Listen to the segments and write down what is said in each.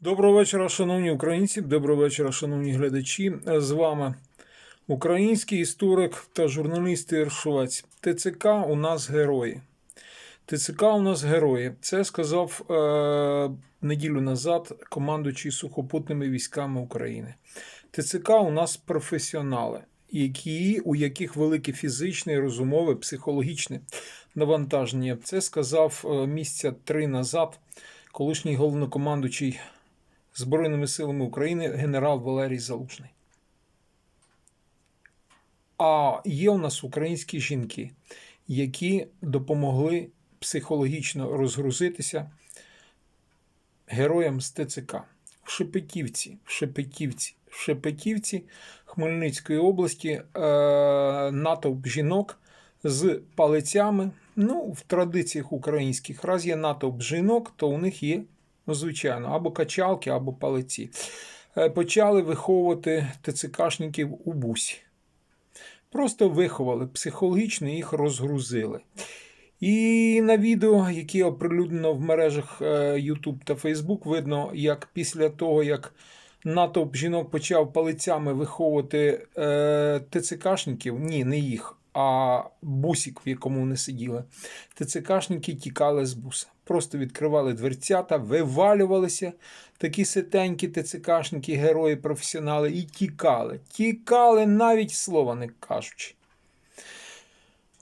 Доброго вечора, шановні українці. Доброго вечора, шановні глядачі. З вами український історик та журналіст Ігор ТЦК у нас герої. ТЦК у нас герої. Це сказав е, неділю назад командуючий сухопутними військами України. ТЦК у нас професіонали, які, у яких велике фізичне, розумове, психологічне навантаження. Це сказав е, місяця три назад колишній головнокомандуючий Збройними силами України генерал Валерій Залужний. А є у нас українські жінки, які допомогли психологічно розгрузитися героям з ТЦК. В Шепетівці, в Шепетівці, в Шепетівці Хмельницької області е, натовп жінок з палицями. Ну, в традиціях українських, раз є натовп жінок, то у них є, ну, звичайно, або качалки, або палиці. Е, Почали виховувати ТЦКшників у бусі. Просто виховали, психологічно їх розгрузили. І на відео, яке оприлюднено в мережах е, YouTube та Facebook, видно, як після того, як натовп жінок почав палицями виховувати е, ТЦКшників, ні, не їх, а бусик, в якому вони сиділи, ТЦКшники тікали з буса. Просто відкривали дверцята, вивалювалися такі ситенькі ТЦКшники, герої, професіонали, і тікали. Тікали навіть слова не кажучи.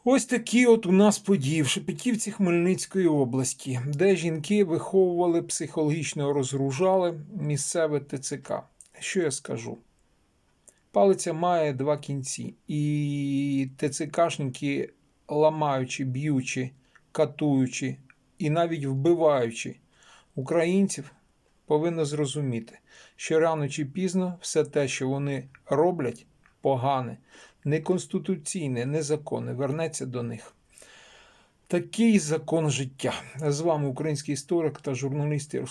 Ось такі от у нас події в Шепетівці Хмельницької області, де жінки виховували, психологічно розгружали місцеве ТЦК. Що я скажу? Палиця має два кінці, і ТЦКшники, ламаючи, б'ючи, катуючи і навіть вбиваючи українців, повинні зрозуміти, що рано чи пізно все те, що вони роблять, погане, неконституційне, незаконне, вернеться до них. Такий закон життя. З вами український історик та журналіст Ігор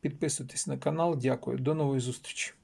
Підписуйтесь на канал. Дякую. До нової зустрічі.